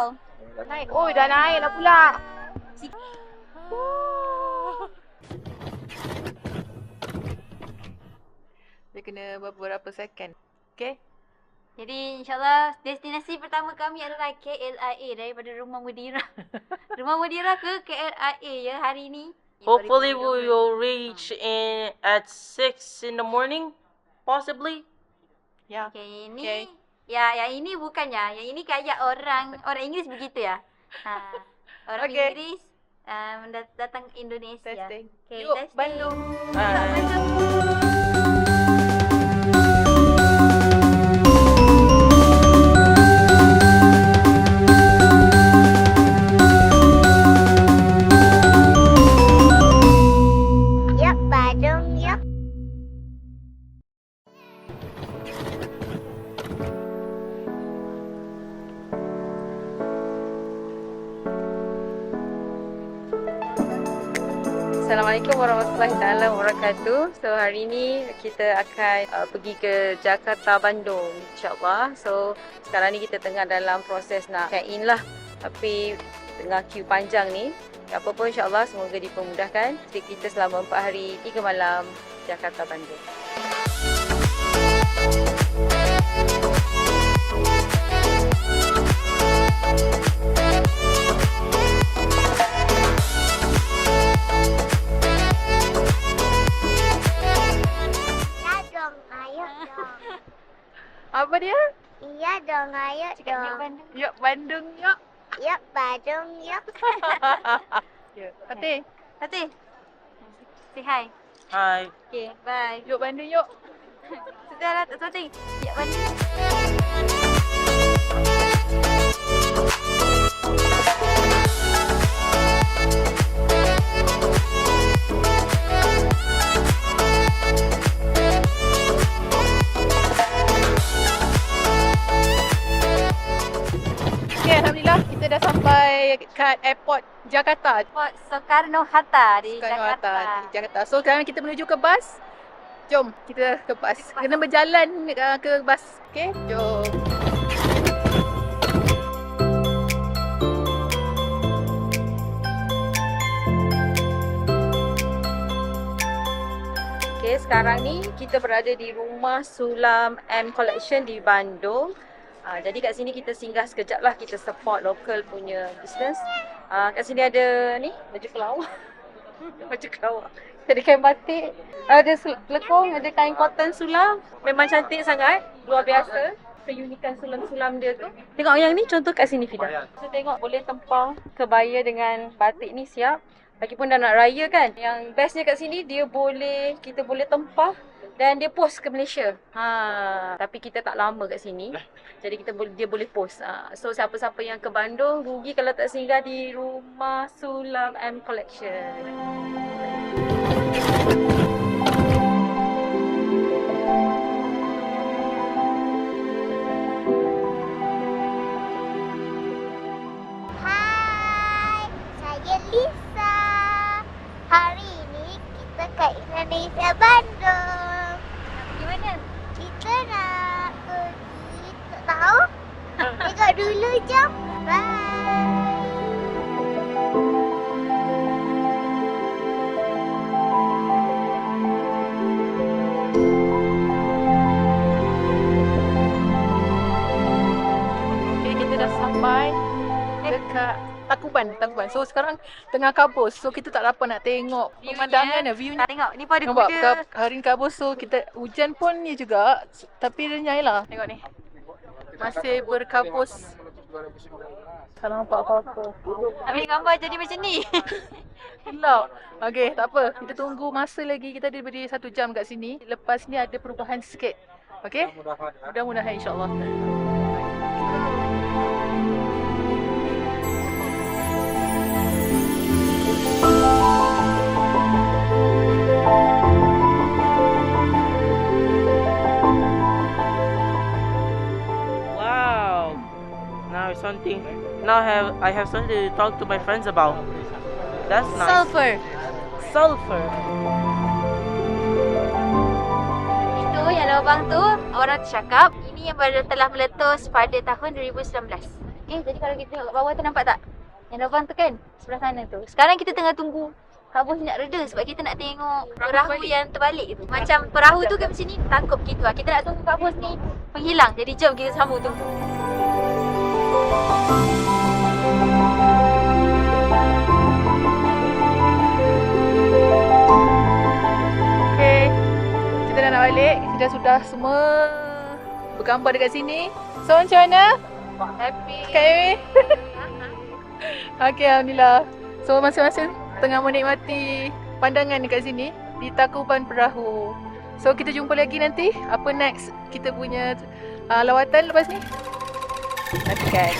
tau. Naik. Oh, dah naik lah pula. Dia kena beberapa second. Okay? Jadi insyaAllah destinasi pertama kami adalah KLIA daripada Rumah Mudira. Rumah Mudira ke KLIA ya hari ini. Hopefully we will reach in at six in the morning, possibly. Ya. Okay, ini Okay. Ya yang ini bukannya. Yang ini kayak orang orang Inggeris begitu ya. Ha, orang Okay. Inggeris um, dat- datang Indonesia. Testing. Okay, Yuk, testing. Bandung. Yuk, Bandung. Assalamualaikum warahmatullahi taala wabarakatuh. So hari ini kita akan uh, pergi ke Jakarta Bandung insyaallah. So sekarang ni kita tengah dalam proses nak check in lah. Tapi tengah queue panjang ni. Apa pun insyaallah semoga dipermudahkan. Trip kita selama 4 hari 3 malam Jakarta Bandung. Iya Apa dia? Iya dong, ayo Cakap yuk dong. Bandung. Yuk Bandung yuk. Yuk, Badung, yuk. Yuk. Fatih, Fatih. Say hi. Hi. Okay, bye. yuk Bandung yuk. Sudah lah, tak Fatih. Ya, Bandung. Sampai kat airport Jakarta. Port Soekarno-Hatta di Soekarno-Hatta Jakarta. di Jakarta. So sekarang kita menuju ke bas. Jom kita ke bas. Kena berjalan uh, ke bas. Okay, jom. Okay, sekarang ni kita berada di rumah Sulam M Collection di Bandung. Uh, jadi kat sini kita singgah sekejap lah kita support local punya business. Uh, kat sini ada ni baju kelawar. baju kelawar. Ada kain batik, ada lekong, ada kain cotton sulam. Memang cantik sangat, luar biasa. Keunikan sulam-sulam dia tu. Tengok yang ni contoh kat sini Fida. So tengok boleh tempang kebaya dengan batik ni siap. Lagipun dah nak raya kan. Yang bestnya kat sini dia boleh kita boleh tempah dan dia post ke Malaysia. Ha, tapi kita tak lama kat sini. Jadi kita boleh dia boleh post. Ha, so siapa-siapa yang ke Bandung rugi kalau tak singgah di rumah Sulam M Collection. Indonesia Bandung. Di mana? Kita nak pergi, tak tahu? Tengok dulu, jom. Bye. Okay, kita dah sampai dekat Takuban, Takuban. So sekarang tengah kabus. So kita tak dapat nak tengok View pemandangan dia. dia, view. Tak tengok, ni pun ada Nampak kuda. hari ni kabus so kita hujan pun ni juga tapi renyai lah. Tengok ni. Masih berkabus. Tak nampak apa-apa. Ambil gambar jadi macam ni. Gelap. Okey, tak apa. Kita tunggu masa lagi. Kita ada berdiri satu jam kat sini. Lepas ni ada perubahan sikit. Okey? Mudah-mudahan insyaAllah. Now have I have something to talk to my friends about. That's nice. Sulfur. Sulfur. Itu yang lubang tu, orang cakap, ini yang baru telah meletus pada tahun 2019. Okay, jadi kalau kita tengok kat bawah tu nampak tak? Yang lubang tu kan? Sebelah sana tu. Sekarang kita tengah tunggu kabus ni nak reda sebab kita nak tengok Perahu perahu, balik. yang terbalik tu. Macam perahu tu kan macam ni tangkap gitu lah. Kita nak tunggu kabus ni menghilang. Jadi jom kita sambung tunggu. Balik. Kita sudah semua bergambar dekat sini. So macam mana? Happy. Okay. okay, Alhamdulillah. So masing-masing tengah menikmati pandangan dekat sini di Takuban Perahu. So kita jumpa lagi nanti. Apa next kita punya uh, lawatan lepas ni? Okay.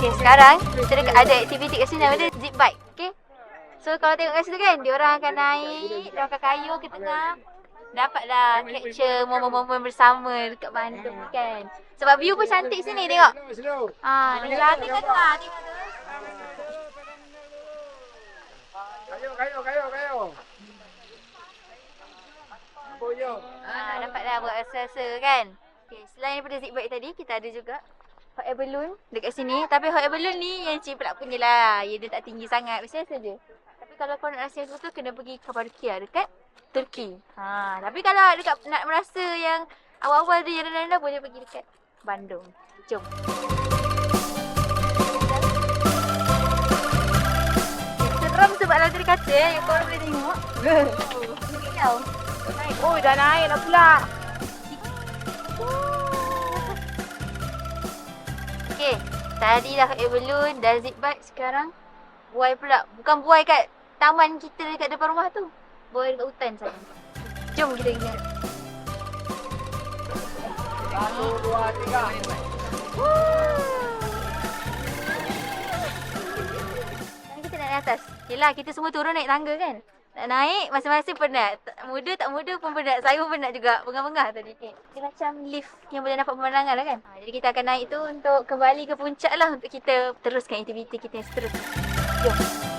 Okay, sekarang kita ada aktiviti kat sini namanya zip bike. Okay. So kalau tengok kat situ kan, dia orang akan naik, dia akan kayu ke tengah. Dapatlah capture momen-momen bersama dekat Bandung kan. Sebab view pun cantik sini tengok. Ah, ni cantik kan? Tengok tu. Kayu, kayu, kayu, kayu. Ah, dapatlah buat rasa-rasa kan. Okay, selain daripada zip bike tadi, kita ada juga hot air balloon dekat sini. Tapi hot air balloon ni yang cik punya lah. Ya, dia tak tinggi sangat. Biasa saja. Tapi kalau kau nak rasa yang tu kena pergi Kapadokia dekat Turki. Ha, tapi kalau dekat nak merasa yang awal-awal dia yang rendah-rendah boleh pergi dekat Bandung. Jom. Seram sebab lah dari kaca. Yang korang boleh tengok. Oh. Oh, dah naik dah pula. Tadi dah air balloon dan zip bike sekarang buai pula. Bukan buai kat taman kita dekat depan rumah tu. Buai dekat hutan sana. Jom kita tengok. Satu, dua, tiga. Sekarang kita naik atas. Yelah, kita semua turun naik tangga kan. Nak naik, masing-masing penat. Muda tak muda pun penat. Saya pun penat juga. Bengah-bengah tadi. Okay. Dia macam lift yang boleh nampak pemandangan lah kan. Ha, jadi kita akan naik tu untuk kembali ke puncak lah. Untuk kita teruskan aktiviti kita yang seterusnya. Jom.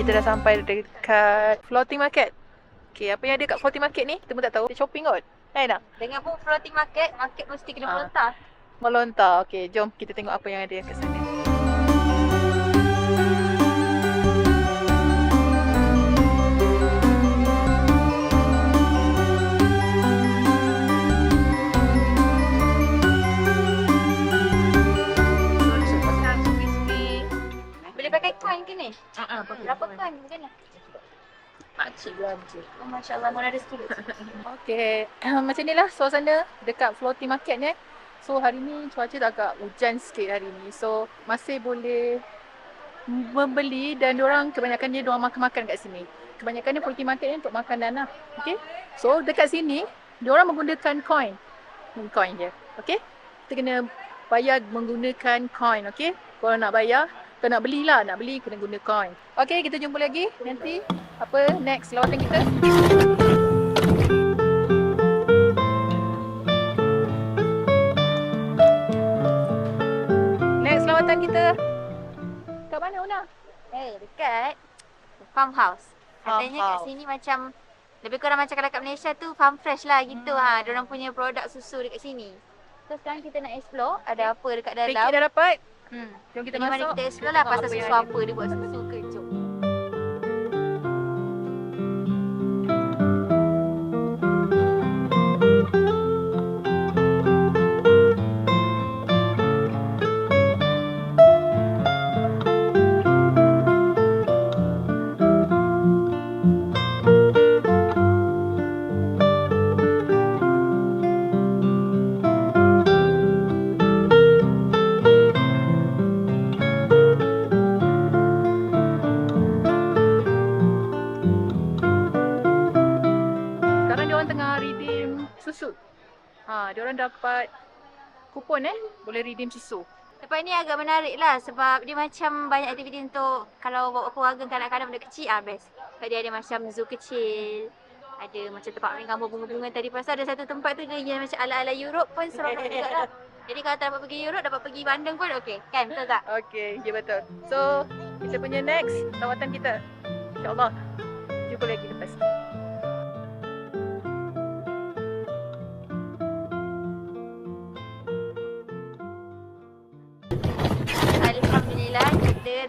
Kita dah sampai dekat floating market. Okay, apa yang ada kat floating market ni? Kita pun tak tahu. Kita shopping kot. Kan tak? Dengan pun floating market, market mesti kena Ah. melontar. Melontar. Okay, jom kita tengok apa yang ada kat sana. Coin ke ni? Ah, ah, pakai Berapa coin? Macam mana? Makcik belanja. Oh, Masya Allah, mana ada sikit. Okay, macam ni lah suasana dekat floating market ni. So hari ni cuaca dah agak hujan sikit hari ni. So masih boleh membeli dan orang kebanyakan dia orang makan-makan kat sini. Kebanyakan dia floating market ni untuk makanan lah. Okay. So dekat sini, dia orang menggunakan coin. Hmm, Coin je. Okay. Kita kena bayar menggunakan coin. Okay. Kalau nak bayar, nak belilah, nak beli kena guna coin. Okay, kita jumpa lagi nanti. Apa next lawatan kita? Next lawatan kita kat mana Una? Eh, dekat farmhouse. Katanya kat sini macam lebih kurang macam kalau kat Malaysia tu farm fresh lah gitu Hmm. ha. Diorang punya produk susu dekat sini. So sekarang kita nak explore ada apa dekat dalam. dah dapat. Hmm. Jom kita Jadi mari masuk. kita explore lah pasal susu apa dia buat susu kupon eh, boleh redeem susu. Kita tempat ni agak menarik lah sebab dia macam banyak aktiviti untuk kalau bawa keluarga kanak-kanak benda kecil ah best. Sebab dia ada macam zoo kecil. Ada macam tempat main gambar bunga-bunga tadi. Lepas tu ada satu tempat tu dia yang macam ala-ala Europe pun seronok juga lah. Jadi kalau tak dapat pergi Europe, dapat pergi Bandung pun okey. Kan? Betul tak? Okay, ya betul. So, kita punya next lawatan kita. InsyaAllah. Jumpa lagi lepas ni.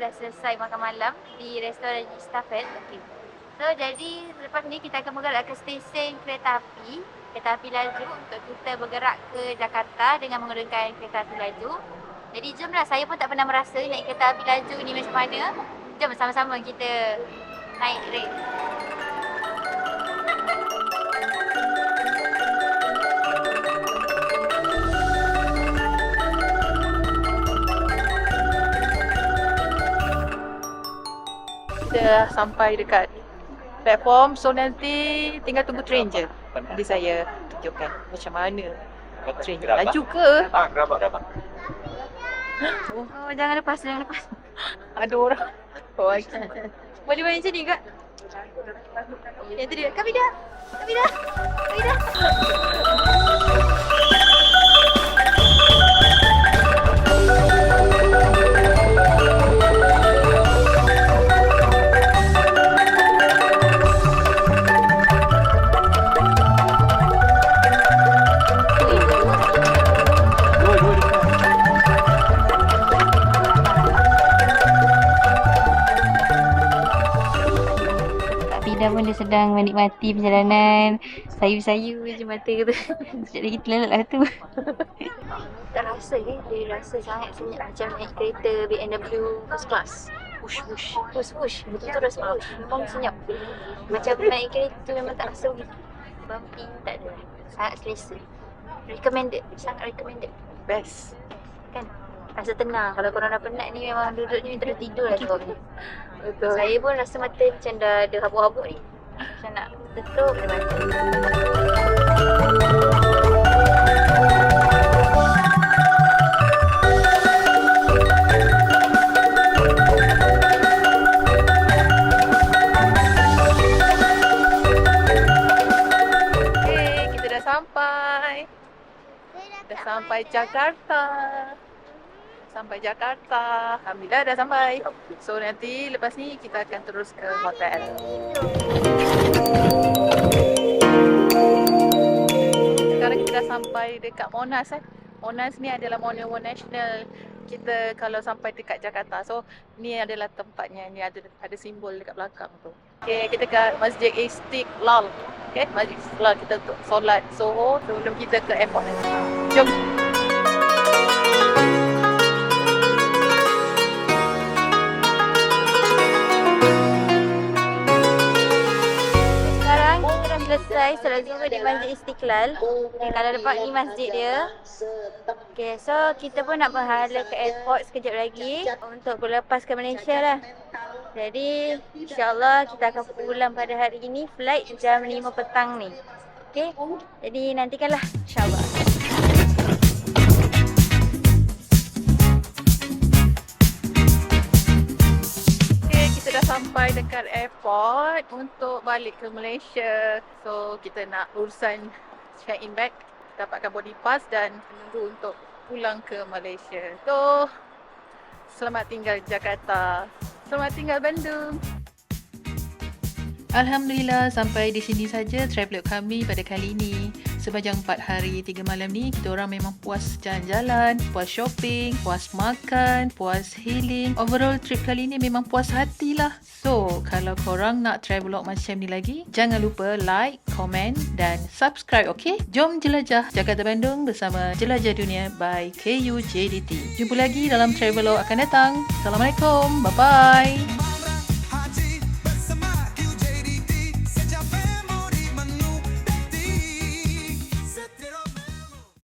Dah selesai makan malam di restoran Stafet. Okay. So jadi lepas ni kita akan bergerak ke stesen kereta api, kereta api laju untuk kita bergerak ke Jakarta dengan menggunakan kereta api laju. Jadi jomlah saya pun tak pernah merasa naik kereta api laju ni macam mana. Jom sama-sama kita naik rel. Kita dah sampai dekat platform. So, nanti tinggal tunggu train je. Nanti saya tunjukkan macam mana train ni laju ke. Ah, gerabak, gerabak. Oh jangan lepas, jangan lepas. Ada orang. Oh, okay. Boleh main macam ni kak? Yang tu dia. Kak Vida. Kak Vida. Kak Vida. Menikmati perjalanan. Sayu-sayu je mata kata. Sekejap lagi terlalat lah tu. tak rasa ke? Dia rasa sangat senyap macam naik kereta BMW first class. Push push. Push push. Betul-betul rasa push. Memang senyap. Macam naik kereta memang tak rasa begitu. Bumpy tak ada. Sangat selesa. Recommended. Sangat recommended. Best. Kan? Rasa tenang. Kalau korang dah penat ni memang duduk ni terus tidur lah tengok ni. Betul. Saya pun rasa mata macam dah ada habuk-habuk ni. Macam nak tutup dia kita dah sampai. Dah sampai Jakarta. Sampai Jakarta. Alhamdulillah dah sampai. So nanti lepas ni kita akan terus ke hotel. Sekarang kita dah sampai dekat Monas eh. Monas ni adalah monumen nasional kita kalau sampai dekat Jakarta. So ni adalah tempatnya. Ni ada ada simbol dekat belakang tu. Okay, kita kat Masjid Istiqlal. Okay, Masjid Istiqlal kita untuk solat Soho sebelum kita ke airport nanti. Jom. Selesai solat zuhur di Masjid Istiqlal. Okay, kalau dapat ni masjid dia. Okay, so kita pun nak berhala ke airport sekejap lagi untuk berlepas ke Malaysia lah. Jadi insyaAllah kita akan pulang pada hari ini flight jam 5 petang ni. Okay, jadi nantikanlah insyaAllah. Dekat airport untuk balik ke Malaysia. So, kita nak urusan check in bag, dapatkan boarding pass dan menunggu untuk pulang ke Malaysia. So, selamat tinggal Jakarta. Selamat tinggal Bandung. Alhamdulillah sampai di sini saja travelog kami pada kali ini. Sepanjang 4 hari 3 malam ni kita orang memang puas jalan-jalan, puas shopping, puas makan, puas healing. Overall trip kali ni memang puas hati lah. So, kalau korang nak travelog macam ni lagi, jangan lupa like, komen dan subscribe okay? Jom jelajah Jakarta Bandung bersama Jelajah Dunia by KUJDT. Jumpa lagi dalam travelog akan datang. Assalamualaikum. Bye-bye.